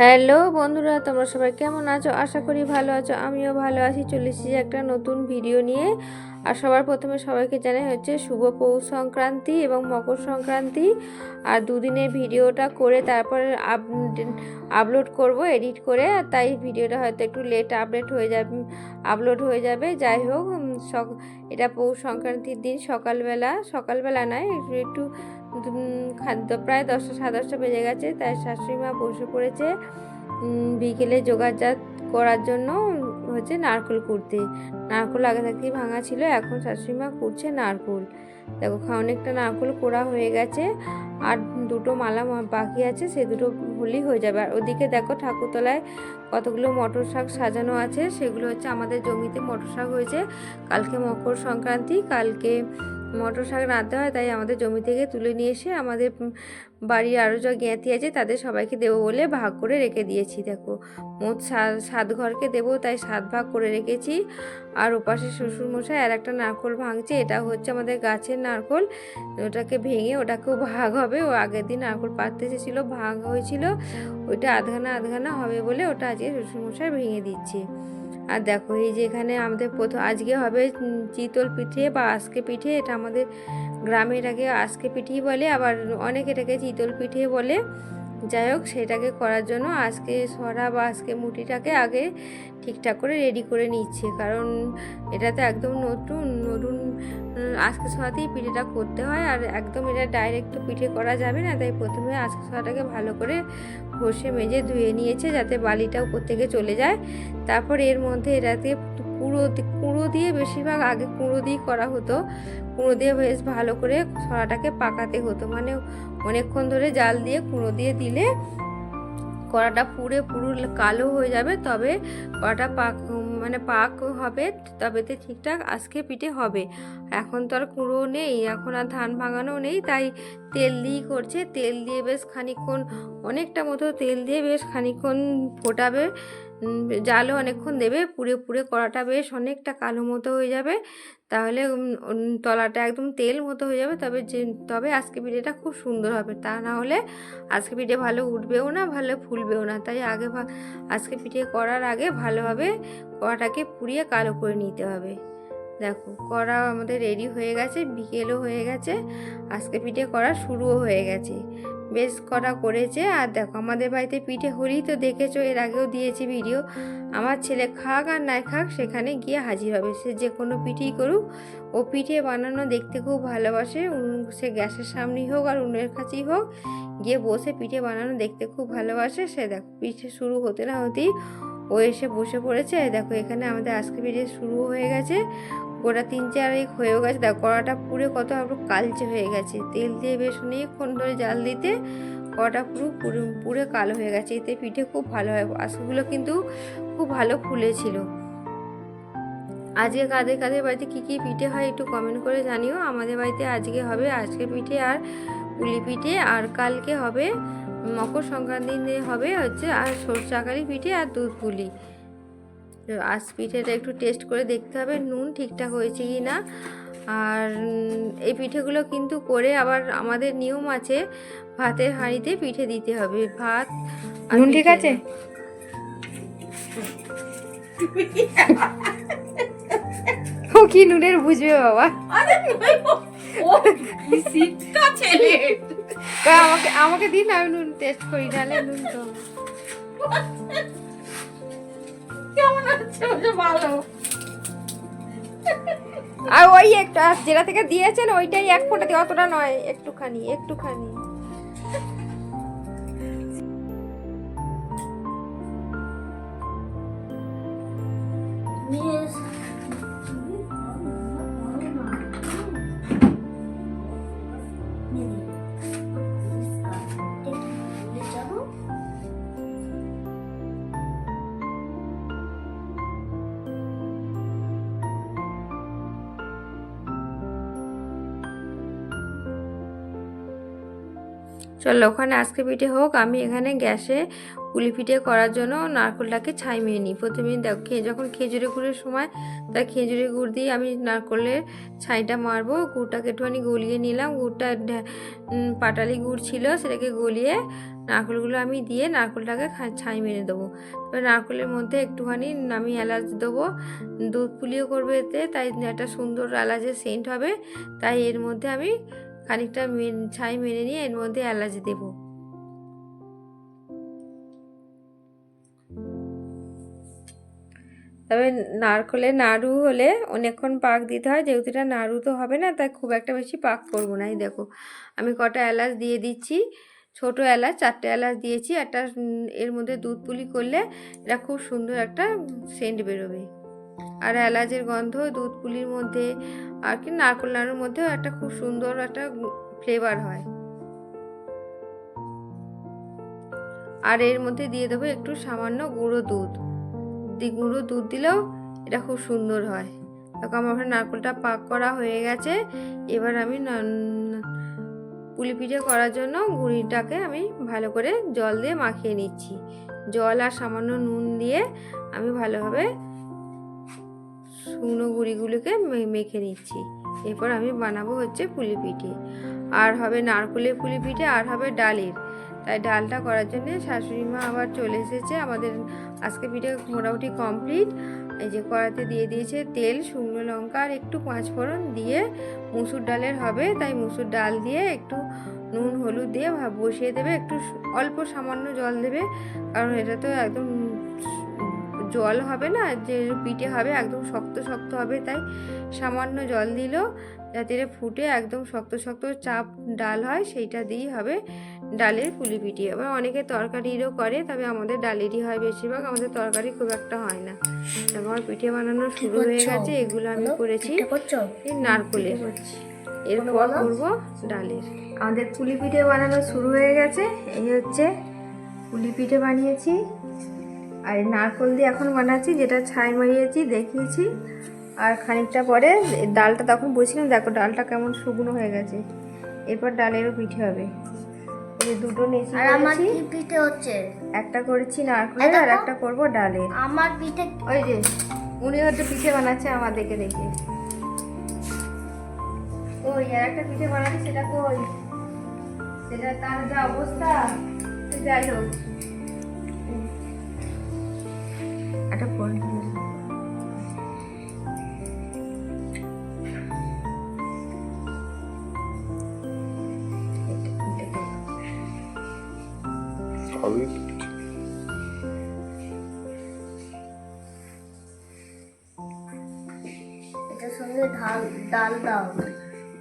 Hello বন্ধুরা, তোমরা সবাই কেমন আছো? আশা করি ভালো আছো। আমিও ভালো আছি। চলে এসেছি একটা নতুন ভিডিও নিয়ে। আর সবার প্রথমে সবাইকে জানাই হচ্ছে শুভ পৌষ সংক্রান্তি এবং মকর সংক্রান্তি। আর দুদিনের ভিডিওটা করে তারপরে আপলোড করব এডিট করে। আর তাই ভিডিওটা হয়তো একটু লেট আপডেট হয়ে যাবে আপলোড হয়ে যাবে। যাই হোক এটা পৌষ সংক্রান্তির দিন সকালবেলা। সকালবেলা নয় একটু একটু খাদ্য প্রায় দশটা সাড়ে দশটা বেজে গেছে, তাই শাশুড়ি মা বসে পড়েছে বিকেলে যোগাযোগ করার জন্য হচ্ছে নারকেল কুড়তে নারকেল আগে থাকতেই ভাঙা ছিল, এখন শাশুড়ি মা কুড়ছে নারকেল। দেখো অনেকটা নারকেল কোড়া হয়ে গেছে, আর দুটো মালা বাকি আছে, সে দুটো হলেই হয়ে যাবে। আর ওদিকে দেখো ঠাকুরতলায় কতগুলো মটর শাক সাজানো আছে, সেগুলো হচ্ছে আমাদের জমিতে মটর শাক হয়েছে। কালকে মকর সংক্রান্তি, কালকে মটর শাক রাঁধতে হয়, তাই আমাদের জমি থেকে তুলে নিয়ে এসে আমাদের বাড়ির আরও যা জ্ঞাতি আছে তাদের সবাইকে দেবো বলে ভাগ করে রেখে দিয়েছি, দেখো। মোট সাত ঘরকে দেবো, তাই সাত ভাগ করে রেখেছি। আর ওপাশে শ্বশুরমশাই আর একটা নারকোল ভাঙছে, এটা হচ্ছে আমাদের গাছের নারকোল। ওটাকে ভেঙে ওটাকেও ভাগ হবে, ও আগের দিন নারকোল পাততে এসেছিল, ভাগ হয়েছিল। ওইটা আধখানা আধখানা হবে বলে ওটা আজকে শ্বশুরমশাই ভেঙে দিচ্ছে। আর দেখো, এই যে এখানে আমাদের প্রথম, আজকে হবে চিতল পিঠে বা আজকে পিঠে, এটা আমাদের গ্রামে এটাকে আজকে পিঠেই বলে, আবার অনেকে এটাকে চিতল পিঠে বলে। যাই হোক, সেটাকে করার জন্য আজকে সরা বা আজকে মুটিটাকে আগে ঠিকঠাক করে রেডি করে নিচ্ছে। কারণ এটা তো একদম নতুন নতুন আজকে সরাতেই পিঠেটা করতে হয় আর একদম এটা ডাইরেক্ট পিঠে করা যাবে না। তাই প্রথমে আজকে সরাটাকে ভালো করে ঘষে মেজে ধুয়ে নিয়েছে যাতে বালিটা উপর থেকে চলে যায়। তারপর এর মধ্যে এটাতে কুঁড়ো কুঁড়ো দিয়ে বেশিরভাগ আগে কুঁড়ো দিয়ে করা হতো। কুড়ো দিয়ে বেশ ভালো করে সরাটাকে পাকাতে হতো। মানে অনেকক্ষণ ধরে জাল দিয়ে কুঁড়ো দিয়ে দিলে কড়াটা পুড়ে পুরো কালো হয়ে যাবে, তবে কড়াটা পাক মানে পাক হবে তবেতে ঠিকঠাক আজকে পিঠে হবে। এখন তো আর কুঁড়ো নেই, এখন আর ধান ভাঙানো নেই, তাই তেল দিয়েই করছে। তেল দিয়ে বেশ খানিক্ষণ, অনেকটা মতো তেল দিয়ে বেশ খানিকক্ষণ ফোটাবে। জালও অনেকক্ষণ দেবে, পুড়ে পুড়ে কড়াটা বেশ অনেকটা কালো মতো হয়ে যাবে। তাহলে তলাটা একদম তেল মতো হয়ে যাবে। তবে যে, তবে আজকে পিঠেটা খুব সুন্দর হবে। তা না হলে আজকে পিঠে ভালো উঠবেও না, ভালো ফুলবেও না। তাই আগে আজকে পিঠে করার আগে ভালোভাবে কড়াটাকে পুড়িয়ে কালো করে নিতে হবে। দেখো, কড়া আমাদের রেডি হয়ে গেছে, বিকেলও হয়ে গেছে, আজকে পিঠে করা শুরুও হয়ে গেছে। বেশ করা করেছে, আর দেখো, আমাদের বাড়িতে পিঠে হলেই তো দেখেছ, এর আগেও দিয়েছি ভিডিও আমার ছেলে খাক আর নাই খাক, সেখানে গিয়ে হাজির হবে। সে যে কোনো পিঠেই করুক, ও পিঠে বানানো দেখতে খুব ভালোবাসে। সে গ্যাসের সামনেই হোক আর উনুনের কাছেই হোক, গিয়ে বসে পিঠে বানানো দেখতে খুব ভালোবাসে। সে দেখো, পিঠে শুরু হতে না হতেই ও এসে বসে পড়েছে। দেখো, এখানে আমাদের আজকে পিঠে শুরু হয়ে গেছে। গোটা তিন চার চারেক হয়েও গেছে। দেখো, কড়াটা পুরো কত আরও কালচে হয়ে গেছে। তেল দিয়ে বেশ অনেকক্ষণ ধরে জাল দিতে কড়াটা পুরো পুরো পুরো কালো হয়ে গেছে। এতে পিঠে খুব ভালো হয়। আজকেগুলো কিন্তু খুব ভালো ফুলেছিল। আজকে কাদের কাদের বাড়িতে কী কী পিঠে হয় একটু কমেন্ট করে জানিও। আমাদের বাড়িতে আজকে হবে আজকে পিঠে আর পুলি পিঠে। আর কালকে হবে মকর সংক্রান্তির হবে হচ্ছে আর সরষাকারি পিঠে আর দুধ পুলি। আজ পিঠেটা একটু টেস্ট করে দেখতে হবে নুন ঠিকঠাক হয়েছে কি না। আর এই পিঠেগুলো কিন্তু করে আবার আমাদের নিয়ম আছে ভাতের হাঁড়িতে পিঠে দিতে হবে। ভাত নুন ঠিক আছে? ও কি নুনের বুঝবে বাবা? আমাকে আমাকে দিন আমি নুন টেস্ট করি নাহলে নুন তো কেমন আছে? ওটা ভালো। আর ওই একটা যেটা থেকে দিয়েছেন, ওইটাই এক ফোঁটা দিয়ে, অতটা নয়, একটুখানি একটুখানি। চলো ওখানে আজকে পিঠে হোক, আমি এখানে গ্যাসে পুলি পিঠে করার জন্য নারকেলটাকে ছাই মেরে নিই। প্রথমে দেখো যখন খেজুরে গুড়ের সময় তাই খেজুরের গুড় দিয়ে আমি নারকেলের ছাইটা মারবো, গুড়টাকে একটুখানি গলিয়ে নিলাম, গুড়টা পাটালি গুড় ছিল, সেটাকে গলিয়ে নারকেলগুলো আমি দিয়ে নারকেলটাকে ছাই মেরে দেবো। এবার নারকেলের মধ্যে একটুখানি আমি এলাচ দেবো, দুধ পুলিও করবে এতে, তাই একটা সুন্দর এলাচের সেন্ট হবে, তাই এর মধ্যে আমি খানিকটা ছাই মেরে নিয়ে এর মধ্যে এলাচ দেবো। তবে নারকেলের নাড়ু হলে অনেকক্ষণ পাক দিতে হয়, যেহেতু এটা নাড়ু তো হবে না, তাই খুব একটা বেশি পাক করব না। এই দেখো, আমি কটা এলাচ দিয়ে দিচ্ছি, ছোট এলাচ, চারটে এলাচ দিয়েছি, একটা এর মধ্যে দুধ পুলি করলে এটা খুব সুন্দর একটা সেন্ট বেরোবে। আর এলাচের গন্ধ দুধ পুলির মধ্যে আর কি নারকেল নাড়ুর মধ্যেও একটা খুব সুন্দর একটা ফ্লেভার হয়। আর এর মধ্যে দিয়ে দেবো একটু সামান্য গুঁড়ো দুধ। গুঁড়ো দুধ দিলেও এটা খুব সুন্দর হয়। দেখো আমার ওখানে নারকেলটা পাক করা হয়ে গেছে। এবার আমি পুলি পিঠে করার জন্য গুঁড়িটাকে আমি ভালো করে জল দিয়ে মাখিয়ে নিচ্ছি। জল আর সামান্য নুন দিয়ে আমি ভালোভাবে শুকনো গুঁড়িগুলোকে মেখে নিচ্ছি। এরপর আমি বানাবো হচ্ছে পুলি পিঠে। আর হবে নারকেলের পুলি পিঠে আর হবে ডালের তাই ডালটা করার জন্য শাশুড়ি মা আবার চলে এসেছে আমাদের আজকে পিঠে মোটামুটি কমপ্লিট এই যে কড়াতে দিয়ে দিয়েছে তেল, শুকনো লঙ্কা আর একটু পাঁচফোড়ন দিয়ে মুসুর ডালের হবে। তাই মুসুর ডাল দিয়ে একটু নুন, হলুদ দিয়ে বসিয়ে দেবে। একটু অল্প সামান্য জল দেবে। কারণ এটা তো একদম জল হবে না যে পিঠে হবে একদম শক্ত শক্ত হবে তাই সামান্য জল দিল যাতে ফুটে একদম শক্ত শক্ত চাপ ডাল হয় সেইটা দিয়েই হবে ডালের পুলি পিঠে। আবার অনেকে তরকারিরও করে তবে আমাদের ডালেরই হয় বেশিরভাগ আমাদের তরকারি খুব একটা হয় না। আমার পিঠে বানানো শুরু হয়ে গেছে এগুলো আমি করেছি নারকলের। এরপর করব ডালের। আমাদের পুলি পিঠে বানানো শুরু হয়ে গেছে এই হচ্ছে পুলি পিঠে বানিয়েছি। আর নারকল দিয়ে এখন বানাচ্ছি যেটা ছাই মারিয়েছি দেখিয়েছি। আর খানিকটা পরে ডালটা তখন বলছিলাম দেখো ডালটা কেমন শুকনো হয়ে গেছে। এরপর ডালেরও পিঠে হবে। এই দুটো নেচি আর আমার কি পিঠে হচ্ছে? একটা করেছি নারকলের আর একটা করব ডালের। আমার পিঠে ওই যে উনি হচ্ছে পিঠে বানাচ্ছে আমার দেখে। ওই আর একটা পিঠে বানাচ্ছে সেটা কই? সেটা তার যা অবস্থা যাই হোক। একটা ফোন সঙ্গে ডাল দাও।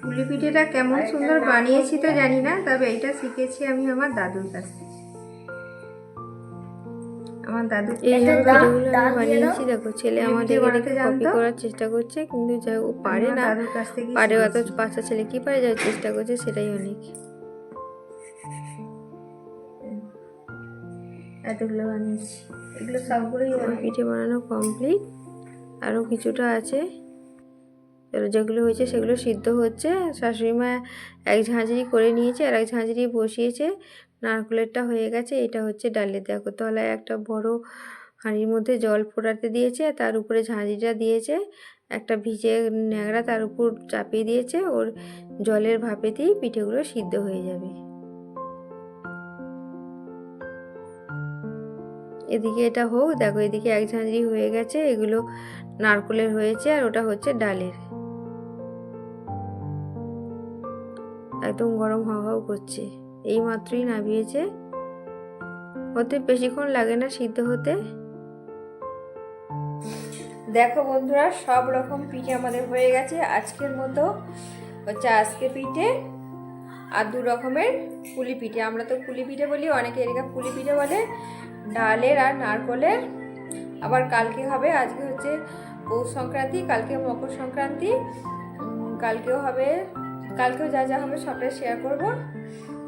পুলি পিঠেটা কেমন সুন্দর বানিয়েছি তো জানি না তবে এটা শিখেছি আমি আমার দাদুর কাছ থেকে। আমার দাদু এইভাবে ডাল আমি বানিয়েছি দেখো ছেলে আমাদের দেখে কপি করার চেষ্টা করছে কিন্তু যাই ও পারে না। দাদুর কাছ থেকে পারে অত বাচ্চা ছেলে কি পারে যাওয়ার চেষ্টা করছে সেটাই অনেক। এতগুলো বানিয়েছি। এগুলো সবগুলোই পিঠে বানানো কমপ্লিট আরও কিছুটা আছে। যেগুলো হয়েছে সেগুলো সিদ্ধ হচ্ছে। শাশুড়ি মা এক ঝাঁঝরি করে নিয়েছে আর এক ঝাঁঝরি বসিয়েছে। নারকেলেরটা হয়ে গেছে, এটা হচ্ছে ডালের দেখো তলায় একটা বড় হাঁড়ির মধ্যে জল ফোটাতে দিয়েছে, তার উপরে ঝাঁঝরিটা দিয়েছে, একটা ভিজে ন্যাংরা তার উপর চাপিয়ে দিয়েছে, ওর জলের ভাপেতেই পিঠেগুলো সিদ্ধ হয়ে যাবে। এদিকে এটা হোক, দেখো এদিকে এক ঝাঁঝরি হয়ে গেছে, এগুলো নারকলের হয়েছে আর ওটা হচ্ছে ডালের। একদম গরম হাওয়া হাওয়া করছে। এই মাত্রই নামিয়েছে। হতে বেশিক্ষণ লাগে না সিদ্ধ হতে। দেখো বন্ধুরা, সব রকম পিঠে আমাদের হয়ে গেছে। আজকের মতো হচ্ছে আজকে পিঠে আর দু রকমের পুলি পিঠে। আমরা তো পুলি পিঠে বলি, অনেকে এদিকে পুলি পিঠে বলে, ডালের আর নারকলের। আবার কালকে হবে, আজকে হচ্ছে পৌষ সংক্রান্তি, কালকে মকর সংক্রান্তি। কালকেও হবে, কালকেও যা যা হবে সবটাই শেয়ার করব।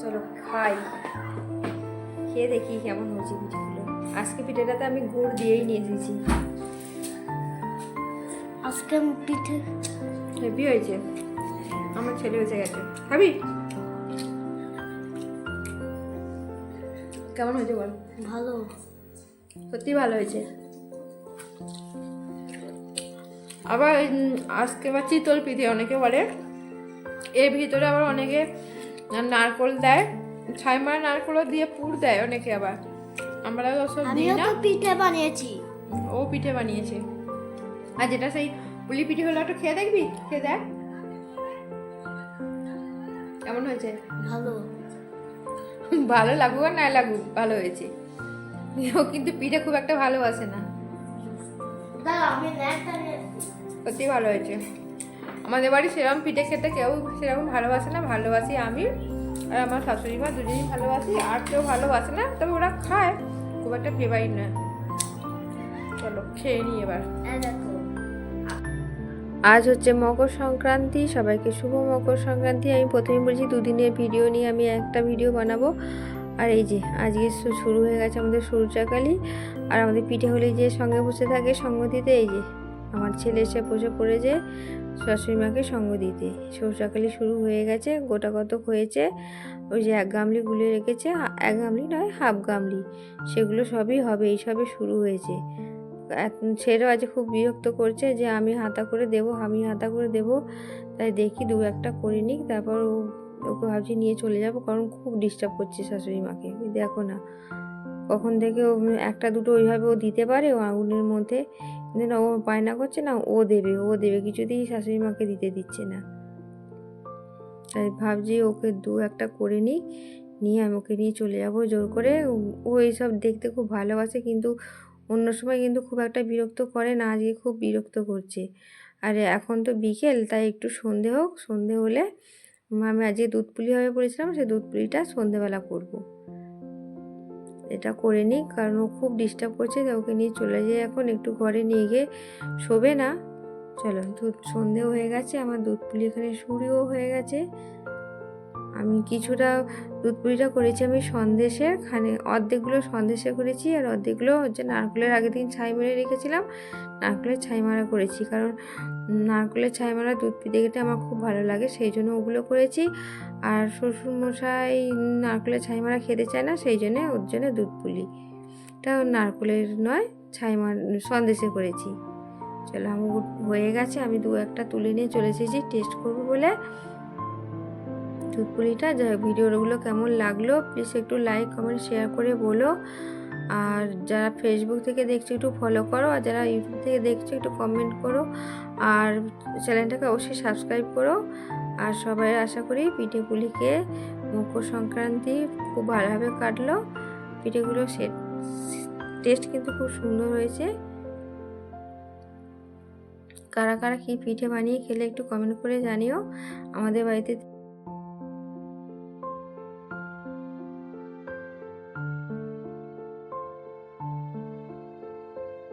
চলো খাই। খেয়ে দেখি কেমন হয়েছে পিঠেগুলো। আজকে পিঠেটাতে আমি গুড় দিয়েই নিয়ে এসেছি। আজকে পিঠে হেভি হয়েছে। আমার ছেলে বেঁচে গেছে। খাবি? কেমন হয়েছে বল? ভালো। সত্যি ভালো হয়েছে। আবার আজকে আবার চিতল পিঠে অনেকে বলে। এর ভিতরে আবার অনেকে নারকল দেয়। ছাই মারা নারকলও দিয়ে পুর দেয় অনেকে আবার। আমরা ওসব দিই না। পিঠে বানিয়েছি। ও পিঠে বানিয়েছে। আর যেটা সেই পুলি পিঠে হলো একটু খেয়ে দেখবি? খেয়ে দেখ। কেমন হয়েছে? ভালো। ভালো লাগুক আর না লাগুক ভালো হয়েছে। ও কিন্তু পিঠে খুব একটা ভালোবাসে না। সত্যি ভালো হয়েছে। আমাদের বাড়ি সেরকম পিঠে খেতে কেউ সেরকম ভালোবাসে না ভালোবাসি আমি আর আমার শাশুড়ি মা দুজনেই ভালোবাসি আর কেউ ভালোবাসে না তবে ওরা খায় খুব একটা ফেভারিট নয়। চলো খেয়ে নিই এবার। আজ হচ্ছে মকর সংক্রান্তি সবাইকে শুভ মকর সংক্রান্তি। আমি প্রথমে বলছি দুদিনের ভিডিও নিয়ে আমি একটা ভিডিও বানাবো। আর এই যে আজকে শুরু হয়ে গেছে আমাদের সূর্যাকালী। আর আমাদের পিঠে হলে যে সঙ্গে বসে থাকে সঙ্গ দিতে এই যে আমার ছেলে এসে বসে পড়েছে। শাশুড়ি মাকে সঙ্গ দিতে। সূর্যাকালী শুরু হয়ে গেছে, গোটা কতক হয়েছে? ওই যে এক গামলি গুলে রেখেছে এক গামলি নয়, হাফ গামলি। সেগুলো সবই হবে এই সবে শুরু হয়েছে। ছেলেও আজ খুব বিরক্ত করছে যে আমি হাতা করে দেব, আমি হাতা করে দেব। তাই দেখি দু একটা করে নিক, তারপর ও ওকে ভাবছি নিয়ে চলে যাব, কারণ খুব ডিস্টার্ব করছে শাশুড়ি মাকে দেখো না, কখন থেকে ও একটা দুটো ওইভাবে ও দিতে পারে আগুনের মধ্যে না, ও বায়না করছে না, ও দেবে ও দেবে। কিছুতেই শাশুড়ি মাকে দিতে দিচ্ছে না। তাই ভাবছি ওকে দু একটা করে নিই, নিয়ে আমি ওকে নিয়ে চলে যাব জোর করে। ও- এইসব দেখতে খুব ভালোবাসে, কিন্তু অন্য সময় কিন্তু খুব একটা বিরক্ত করে না, আজকে খুব বিরক্ত করছে। আর এখন তো বিকেল, তাই একটু সন্ধে হোক, সন্ধে হলে আমি আজকে দুধ পুলি হবে বলেছিলাম সেই দুধ পুলিটা সন্ধেবেলা করব। এটা করে নিই, কারণ ও খুব ডিস্টার্ব করছে, তাই ওকে নিয়ে চলে যাই এখন, একটু ঘরে নিয়ে গিয়ে শোবে না। চলো, দুধ সন্ধেও হয়ে গেছে, আমার দুধ পুলি এখানে শুরুও হয়ে গেছে। আমি কিছুটা দুধ পুলিটা করেছি আমি সন্দেশের, খানে অর্ধেকগুলো সন্দেশে করেছি, আর অর্ধেকগুলো হচ্ছে নারকেলের আগের দিন ছাই মেরে রেখেছিলাম, নারকেলের ছাই মারা করেছি, কারণ নারকেলের ছাই মারা দুধ পিঠে খেতে আমার খুব ভালো লাগে, সেই জন্য ওগুলো করেছি। আর শ্বশুরমশাই নারকেলের ছাই মারা খেতে চায় না, সেই জন্যে ওর জন্য দুধ পুলি। এটা নারকেলের নয় ছাই সন্দেশে করেছি। চলো, আমার হয়ে গেছে, আমি দু একটা তুলে নিয়ে চলে এসেছি, টেস্ট করব বলে। দুধপুলিটা যাই ভিডিওগুলো কেমন লাগল প্লিজ একটু লাইক কমেন্ট শেয়ার করে বলো। আর যারা ফেসবুক থেকে দেখছ একটু ফলো করো, আর যারা ইউটিউব থেকে দেখছ একটু কমেন্ট করো, আর চ্যানেলটাকে অবশ্যই সাবস্ক্রাইব করো। আর সবাই আশা করি পিঠেগুলিকে মকর সংক্রান্তি খুব ভালোভাবে কাটলো। পিঠেগুলো সে টেস্ট কিন্তু খুব সুন্দর হয়েছে। কারা কারা কী পিঠে বানিয়ে খেলে একটু কমেন্ট করে জানিও। আমাদের বাড়িতে